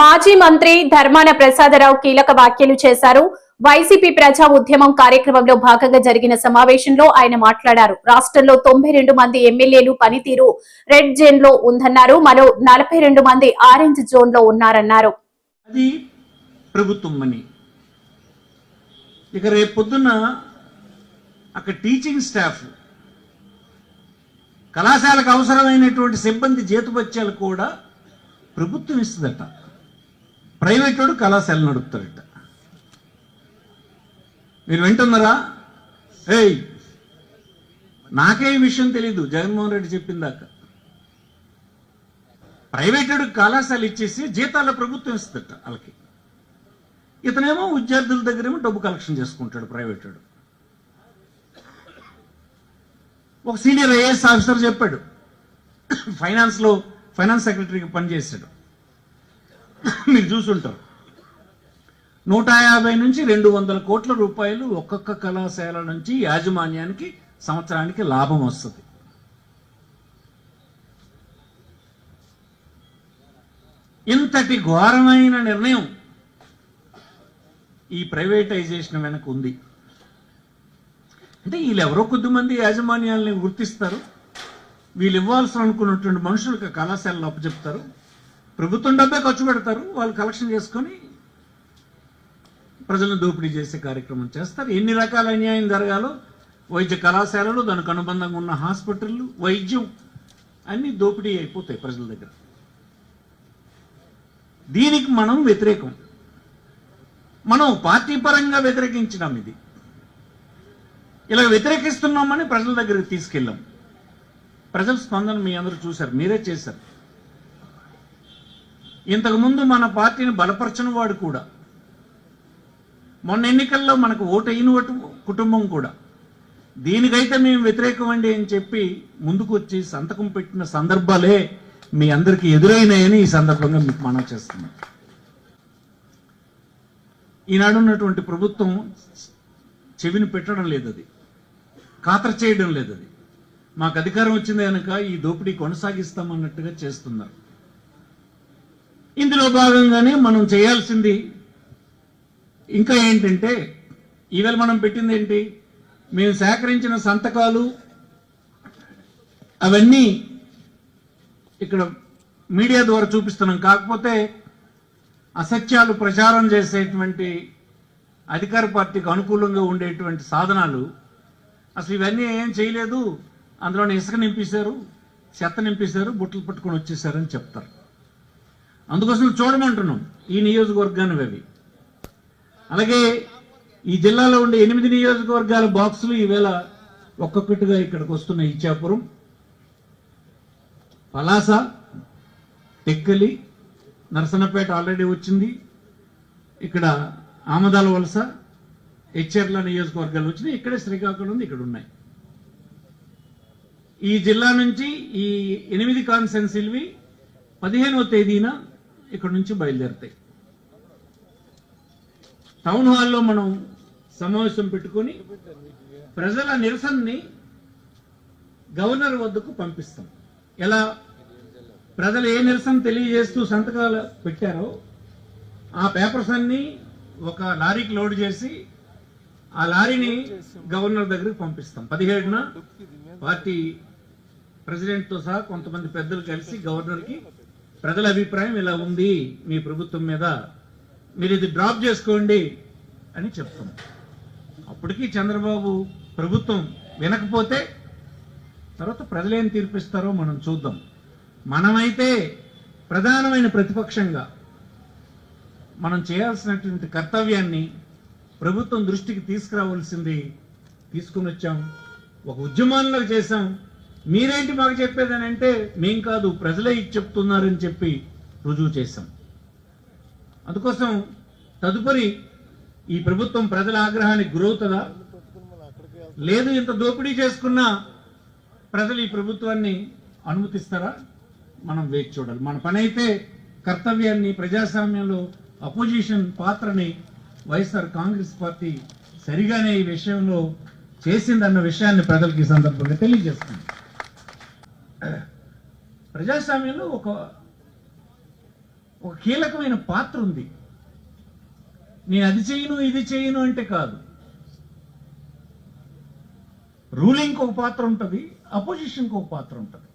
మాజీ మంత్రి ధర్మాన ప్రసాదరావు కీలక వ్యాఖ్యలు చేశారు. వైసీపీ ప్రజా ఉద్యమం కార్యక్రమంలో భాగంగా జరిగిన సమావేశంలో ఆయన మాట్లాడారు. రాష్ట్రంలో తొంభై రెండు మంది ఎమ్మెల్యేలు పనితీరు రెడ్ జోన్లో ఉందన్నారు. మరో నలభై రెండు మంది ఆరెంజ్ జోన్లో ఉన్నారన్నారు ఇక అక్కడ టీచింగ్ స్టాఫ్ కళాశాలకు అవసరమైనటువంటి సిబ్బంది జీతభత్యాలు కూడా ప్రభుత్వం ఇస్తుందట. ప్రైవేటోడు వాడు కళాశాల నడుపుతాడట. మీరు వింటున్నారా? ఏయ్ నాకే ఈ విషయం తెలీదు. జగన్మోహన్ రెడ్డి చెప్పిందాక ప్రైవేటెడ్ కళాశాల ఇచ్చేసి జీతాల ప్రభుత్వం ఇస్తుందట వాళ్ళకి. ఇతనేమో విద్యార్థుల దగ్గరేమో డబ్బు కలెక్షన్ చేసుకుంటాడు ప్రైవేటెడ్. ఒక సీనియర్ ఐఏఎస్ ఆఫీసర్ చెప్పాడు. ఫైనాన్స్లో ఫైనాన్స్ సెక్రటరీకి పనిచేశాడు. మీరు చూసుంటారు నూట యాభై నుంచి రెండు వందల కోట్ల రూపాయలు ఒక్కొక్క కళాశాల నుంచి యాజమాన్యానికి సంవత్సరానికి లాభం వస్తుంది. ఇంతటి ఘోరమైన నిర్ణయం ఈ ప్రైవేటైజేషన్ వెనక ఉంది. అంటే వీళ్ళు ఎవరో కొద్దిమంది యాజమాన్యాలని గుర్తిస్తారు. వీళ్ళు ఇవ్వాల్సిన అనుకున్నటువంటి మనుషులకు కళాశాలలు అప్పచెప్తారు. ప్రభుత్వం డబ్బే ఖర్చు పెడతారు వాళ్ళు కలెక్షన్ చేసుకొని ప్రజలను దోపిడీ చేసే కార్యక్రమం చేస్తారు. ఎన్ని రకాల అన్యాయం జరగాలో వైద్య కళాశాలలు దానికి అనుబంధంగా ఉన్న హాస్పిటళ్ళు వైద్యం అన్ని దోపిడీ అయిపోతాయి ప్రజల దగ్గర. దీనికి మనం వ్యతిరేకం. మనం పార్టీ పరంగా వ్యతిరేకించినాం ఇది. ఇలా వ్యతిరేకిస్తున్నామని ప్రజల దగ్గరికి తీసుకెళ్ళాం. ప్రజల స్పందన మీ అందరూ చూశారు మీరే చేశారు. ఇంతకుముందు మన పార్టీని బలపరచిన వాడు కూడా. మొన్న ఎన్నికల్లో మనకు ఓటు ఓటు కుటుంబం కూడా. దీనికైతే మేము వ్యతిరేకమండి అని చెప్పి ముందుకు వచ్చి సంతకం పెట్టిన సందర్భాలే మీ అందరికీ ఎదురైనాయని ఈ సందర్భంగా మీకు మనం చేస్తున్నాం. ఈనాడు ఉన్నటువంటి ప్రభుత్వం చెవిని పెట్టడం లేదు అది ఖాతరు చేయడం లేదు అది మాకు అధికారం వచ్చింది కనుక ఈ దోపిడీ కొనసాగిస్తామన్నట్టుగా చేస్తున్నారు. ఇందులో భాగంగానే మనం చేయాల్సింది ఇంకా ఏంటంటే ఈవేళ మనం పెట్టింది ఏంటి? మేము సేకరించిన సంతకాలు అవన్నీ ఇక్కడ మీడియా ద్వారా చూపిస్తున్నాం. కాకపోతే అసత్యాలు ప్రచారం చేసేటువంటి అధికార పార్టీకి అనుకూలంగా ఉండేటువంటి సాధనాలు అసలు ఇవన్నీ ఏం చేయలేదు. అందులోనే ఇసుక నింపేశారు చెత్త నింపేశారు బుట్టలు పట్టుకొని వచ్చేసారని చెప్తారు. అందుకోసం చూడమంటున్నాం ఈ నియోజకవర్గాన్ని అవి. అలాగే ఈ జిల్లాలో ఉండే ఎనిమిది నియోజకవర్గాల బాక్సులు ఈవేళ ఒక్కొక్కటిగా ఇక్కడికి వస్తున్న ఇచ్చాపురం పలాస టెక్కలి నరసన్నపేట ఆల్రెడీ వచ్చింది. ఇక్కడ ఆమదాల వలస హెచ్ఆర్ల నియోజకవర్గాలు వచ్చినాయి. ఇక్కడే శ్రీకాకుళం ఉంది ఇక్కడ ఉన్నాయి. ఈ జిల్లా నుంచి ఈ ఎనిమిది కాన్సెన్సీల్వి పదిహేనవ తేదీన ఇక్కడ నుంచి బయలుదేరుతాయి. టౌన్ హాల్లో మనం సమావేశం పెట్టుకొని ప్రజల నిరసనని గవర్నర్ వద్దకు పంపిస్తాం. ఎలా? ప్రజలు ఏ నిరసన తెలియజేస్తూ సంతకాలు పెట్టారో ఆ పేపర్స్ అన్ని ఒక లారీకి లోడ్ చేసి ఆ లారీని గవర్నర్ దగ్గరికి పంపిస్తాం. పదిహేడున పార్టీ ప్రెసిడెంట్తో సహా కొంతమంది పెద్దలు కలిసి గవర్నర్కి ప్రజల అభిప్రాయం ఇలా ఉంది మీ ప్రభుత్వం మీద మీరు ఇది డ్రాప్ చేసుకోండి అని చెప్తాం అప్పటికీ చంద్రబాబు ప్రభుత్వం వినకపోతే తర్వాత ప్రజలేం తీర్పిస్తారో మనం చూద్దాం. మనమైతే ప్రధానమైన ప్రతిపక్షంగా మనం చేయాల్సినటువంటి కర్తవ్యాన్ని ప్రభుత్వం దృష్టికి తీసుకురావాల్సింది తీసుకుని వచ్చాం. ఒక ఉద్యమంలో చేశాం. మీరేంటి మాకు చెప్పేదని అంటే మేం కాదు ప్రజలే ఇది చెప్తున్నారని చెప్పి రుజువు చేశాం. అందుకోసం తదుపరి ఈ ప్రభుత్వం ప్రజల ఆగ్రహానికి గురవుతుందా? లేదు ఇంత దోపిడీ చేసుకున్నా ప్రజలు ఈ ప్రభుత్వాన్ని అనుమతిస్తారా? మనం వేచి చూడాలి. మన పని అయితే కర్తవ్యాన్ని ప్రజాస్వామ్యంలో అపోజిషన్ పాత్రని వైఎస్ఆర్ కాంగ్రెస్ పార్టీ సరిగానే ఈ విషయంలో చేసిందన్న విషయాన్ని ప్రజలకు ఈ సందర్భంగా తెలియజేస్తుంది ప్రజాస్వామ్యంలో ఒక ఒక కీలకమైన పాత్ర ఉంది. నేను అది చేయను ఇది చేయను అంటే కాదు. రూలింగ్కి ఒక పాత్ర ఉంటుంది అపోజిషన్కి ఒక పాత్ర ఉంటుంది.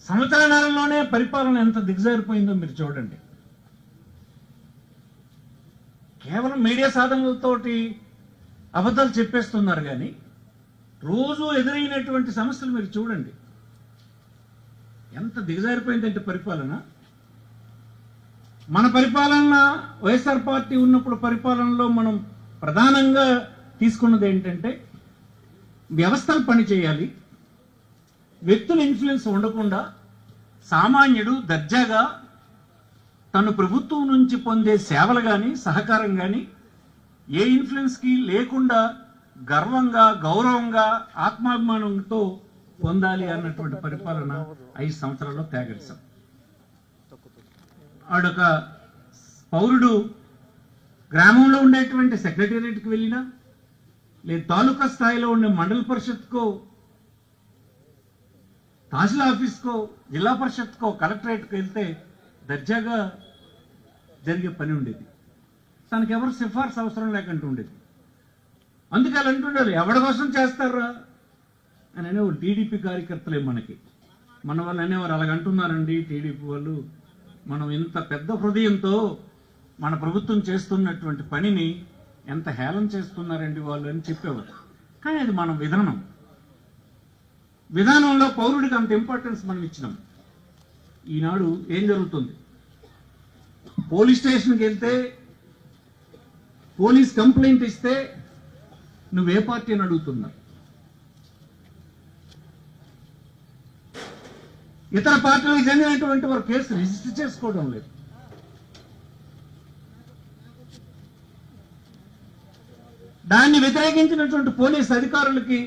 సంవత్సరాలలోనే పరిపాలన ఎంత దిగజారిపోయిందో మీరు చూడండి. కేవలం మీడియా సాధనలతోటి అబద్ధాలు చెప్పేస్తున్నారు కానీ రోజు ఎదురైనటువంటి సమస్యలు మీరు చూడండి. ఎంత దిగజారిపోయిందంటే పరిపాలన. మన పరిపాలన వైఎస్ఆర్ పార్టీ ఉన్నప్పుడు పరిపాలనలో మనం ప్రధానంగా తీసుకున్నది ఏంటంటే వ్యవస్థలు పనిచేయాలి. వ్యక్తుల ఇన్ఫ్లుయెన్స్ ఉండకుండా సామాన్యుడు దర్జాగా తను ప్రభుత్వం నుంచి పొందే సేవలు కానీ సహకారం కానీ ఏ ఇన్ఫ్లుయెన్స్కి లేకుండా గర్వంగా గౌరవంగా ఆత్మాభిమానంతో పొందాలి అన్నటువంటి పరిపాలన ఐదు సంవత్సరాల్లో తేగలిసాం. ఆడొక పౌరుడు గ్రామంలో ఉండేటువంటి సెక్రటేరియట్కి వెళ్ళినా లేదు తాలూకా స్థాయిలో ఉండే మండల పరిషత్కో తహసీల్ ఆఫీస్కో జిల్లా పరిషత్కో కలెక్టరేట్కి వెళ్తే దర్జాగా జరిగే పని ఉండేది. తనకెవరు సిఫార్సు అవసరం లేకుండా ఉండేది. అందుకే అలా అంటుండాలి ఎవరి కోసం చేస్తారా? అని అనే టీడీపీ కార్యకర్తలే మనకి. మన వాళ్ళు అనేవారు అలాగంటున్నారండి టీడీపీ వాళ్ళు. మనం ఇంత పెద్ద హృదయంతో మన ప్రభుత్వం చేస్తున్నటువంటి పనిని ఎంత హేళన చేస్తున్నారండి వాళ్ళు అని చెప్పేవారు. కానీ అది మన విధానం. విధానంలో పౌరుడికి అంత ఇంపార్టెన్స్ మనం ఇచ్చినాం. ఈనాడు ఏం జరుగుతుంది? పోలీస్ స్టేషన్కి వెళ్తే పోలీస్ కంప్లైంట్ ఇస్తే నువ్వే పార్టీ అని అడుగుతున్నా? ఇతర పార్టీలకు చెందినటువంటి వారు కేసు రిజిస్టర్ చేసుకోవడం లేదు. దాన్ని వ్యతిరేకించినటువంటి పోలీస్ అధికారులకి